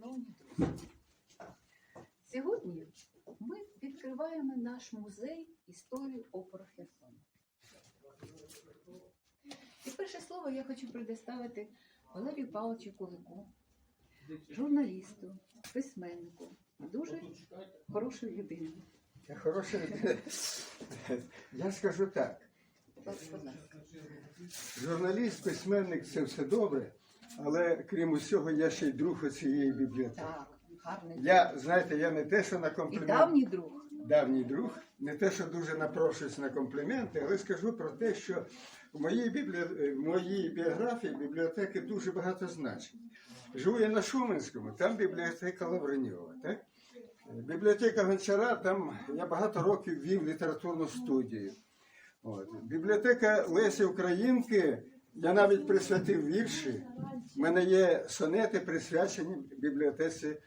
Шановні друзі, сьогодні ми відкриваємо наш музей історії опору Херсона. І перше слово я хочу предоставити Валерію Павловичу Кулику, журналісту, письменнику, дуже хорошої людини. Хороше. Я скажу так. Журналіст, письменник це все добре, але крім усього, я ще й друг цієї бібліотеки. Так, гарний Я, знаєте, я не те, що на і комплімент. давній друг. давній друг, не те, що дуже напрошуюсь на компліменти, але скажу про те, що в моїй, біблі... в моїй біографії бібліотеки дуже багато значить. Живу я на Шуменському, там бібліотека Лавреньова. Так? Бібліотека Гончара, там я багато років вів літературну студію. От. Бібліотека Лесі Українки, я навіть присвятив вірші. У мене є сонети, присвячені бібліотеці е,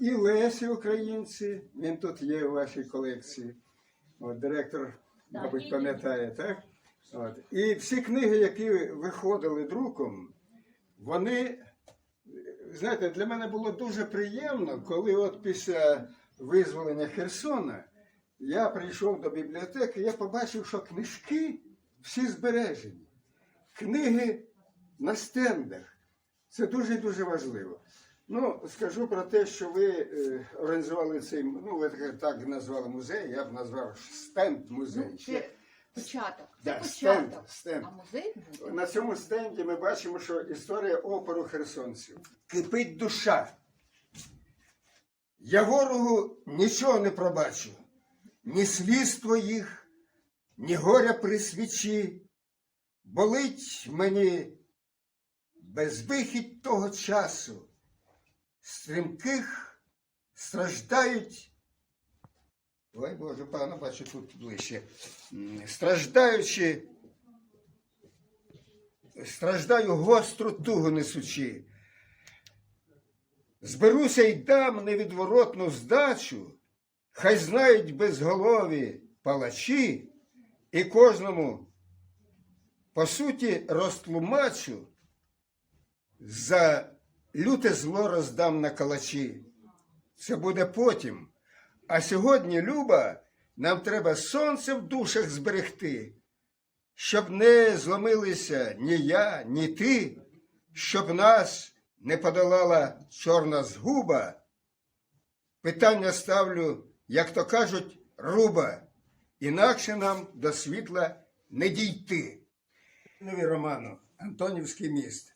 і Лесі Українці. Він тут є у вашій колекції. От, директор, мабуть, пам'ятає, так? От. І всі книги, які виходили друком, вони, знаєте, для мене було дуже приємно, коли от після визволення Херсона я прийшов до бібліотеки, я побачив, що книжки всі збережені. Книги на стендах. Це дуже і дуже важливо. Ну, скажу про те, що ви е, організували цей, ну, ви так, так назвали музей, я б назвав стенд музей. Ну, це початок. Це Да, початок. стенд, стенд. А музей буде. На цьому стенді ми бачимо, що історія опору херсонців. Кипить душа. Я ворогу нічого не пробачу, ні сліз твоїх, ні горя при свічі. Болить мені безвихідь того часу. Стрімких страждають. Ой, Боже, пане, бачу тут ближче. Страждаючи страждаю гостру тугу несучи. Зберуся й дам невідворотну здачу, хай знають безголові палачі, і кожному, по суті, розтлумачу, за люте зло роздам на калачі. Це буде потім. А сьогодні, Люба, нам треба сонце в душах зберегти щоб не зломилися ні я, ні ти, щоб нас не подолала чорна згуба. Питання ставлю, як то кажуть, руба, інакше нам до світла не дійти. Нові Роману, Антонівський міст.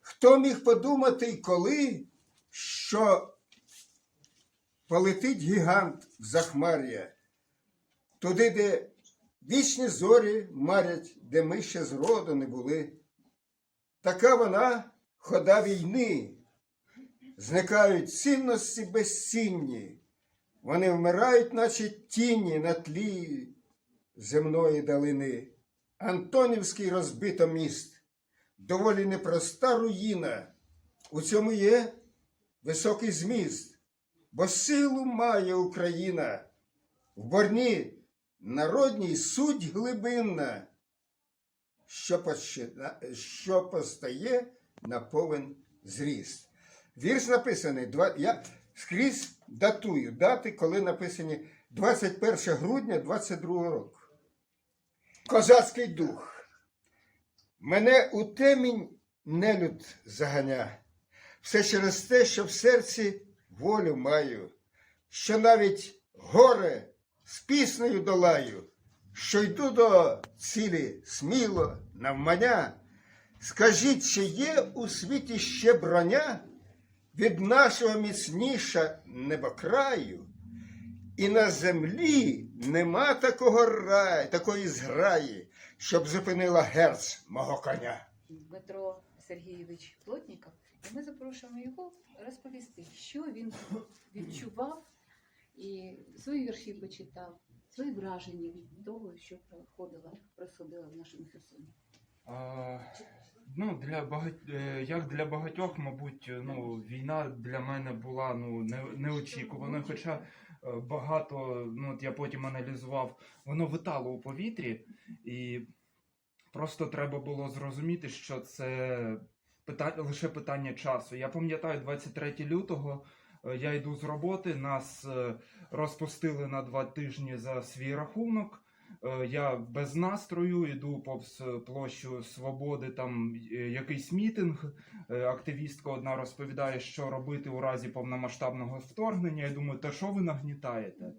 Хто міг подумати й коли, що полетить гігант в захмар'я, туди, де Вічні зорі марять, де ми ще зроду не були. Така вона хода війни. Зникають цінності безцінні. Вони вмирають, наче тіні на тлі земної далини. Антонівський розбито міст. Доволі непроста руїна. У цьому є високий зміст, бо силу має Україна в борні народній суть глибинна, що, почина- що постає на повен зріст. Вірш написаний, я скрізь датую дати, коли написані 21 грудня 22 року. Козацький дух. Мене у темінь нелюд заганя. Все через те, що в серці волю маю, що навіть горе з піснею долаю, що йду до цілі сміло, навмання. Скажіть, чи є у світі ще броня від нашого міцніша небокраю? І на землі нема такого раю, такої зграї, щоб зупинила герц мого коня. Дмитро Сергійович Плотніков, і ми запрошуємо його розповісти, що він відчував і свої вірші почитав, свої враження від того, що проходило, проходило в нашому Херсоні. А, ну, для багать... е, як для багатьох, мабуть, ну, війна для мене була ну, не... неочікуваною. Хоча багато, ну, от я потім аналізував, воно витало у повітрі, і просто треба було зрозуміти, що це питання лише питання часу. Я пам'ятаю, 23 лютого е, я йду з роботи, нас е, розпустили на два тижні за свій рахунок. Е, Я без настрою йду повз площу Свободи, там е, якийсь мітинг. Е, Активістка одна розповідає, що робити у разі повномасштабного вторгнення. Я думаю, та що ви нагнітаєте?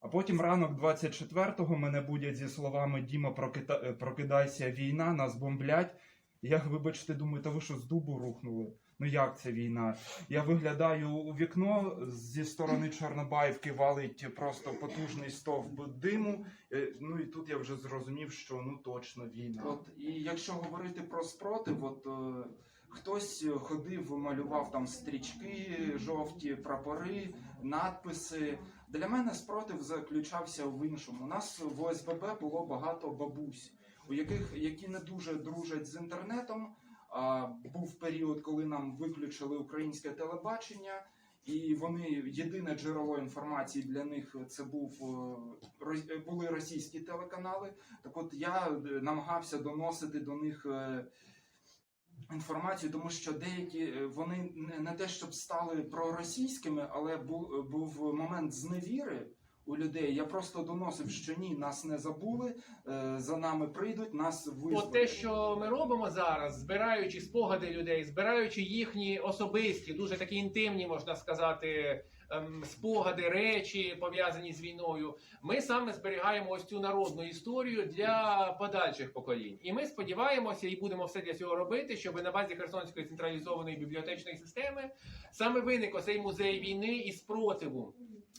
А потім ранок 24-го мене будять зі словами Діма, прокита... е, прокидайся, війна, нас бомблять. Я, вибачте, думаю, та ви що з дубу рухнули? Ну як це війна? Я виглядаю у вікно зі сторони Чорнобаївки валить просто потужний стовп диму. Е, Ну і тут я вже зрозумів, що ну точно війна. От і якщо говорити про спротив, от е, хтось ходив, малював там стрічки, жовті прапори, надписи. Для мене спротив заключався в іншому. У нас в ОСББ було багато бабусь, у яких які не дуже дружать з інтернетом. А, був період, коли нам виключили українське телебачення, і вони єдине джерело інформації для них це був е, були російські телеканали. Так от я е, намагався доносити до них. е, Інформацію, тому що деякі е, вони не те, щоб стали проросійськими, але був, був момент зневіри у людей. Я просто доносив, що ні, нас не забули, е, за нами прийдуть, нас визволять. От те, що ми робимо зараз, збираючи спогади людей, збираючи їхні особисті, дуже такі інтимні, можна сказати, спогади, речі пов'язані з війною. Ми саме зберігаємо ось цю народну історію для подальших поколінь. І ми сподіваємося і будемо все для цього робити, щоб на базі Херсонської централізованої бібліотечної системи саме виник оцей музей війни і спротиву.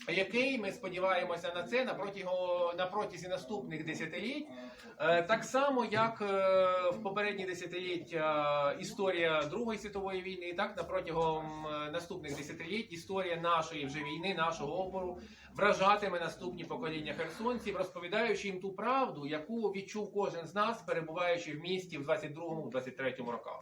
Який ми сподіваємося на це на протягом на протязі наступних десятиліть, Е, Так само, як е, в попередні десятиліття історія Другої світової війни, так на протягом е, наступних десятиліть історія нашої вже війни, нашого опору вражатиме наступні покоління херсонців, розповідаючи їм ту правду, яку відчув кожен з нас, перебуваючи в місті в 22-23 роках.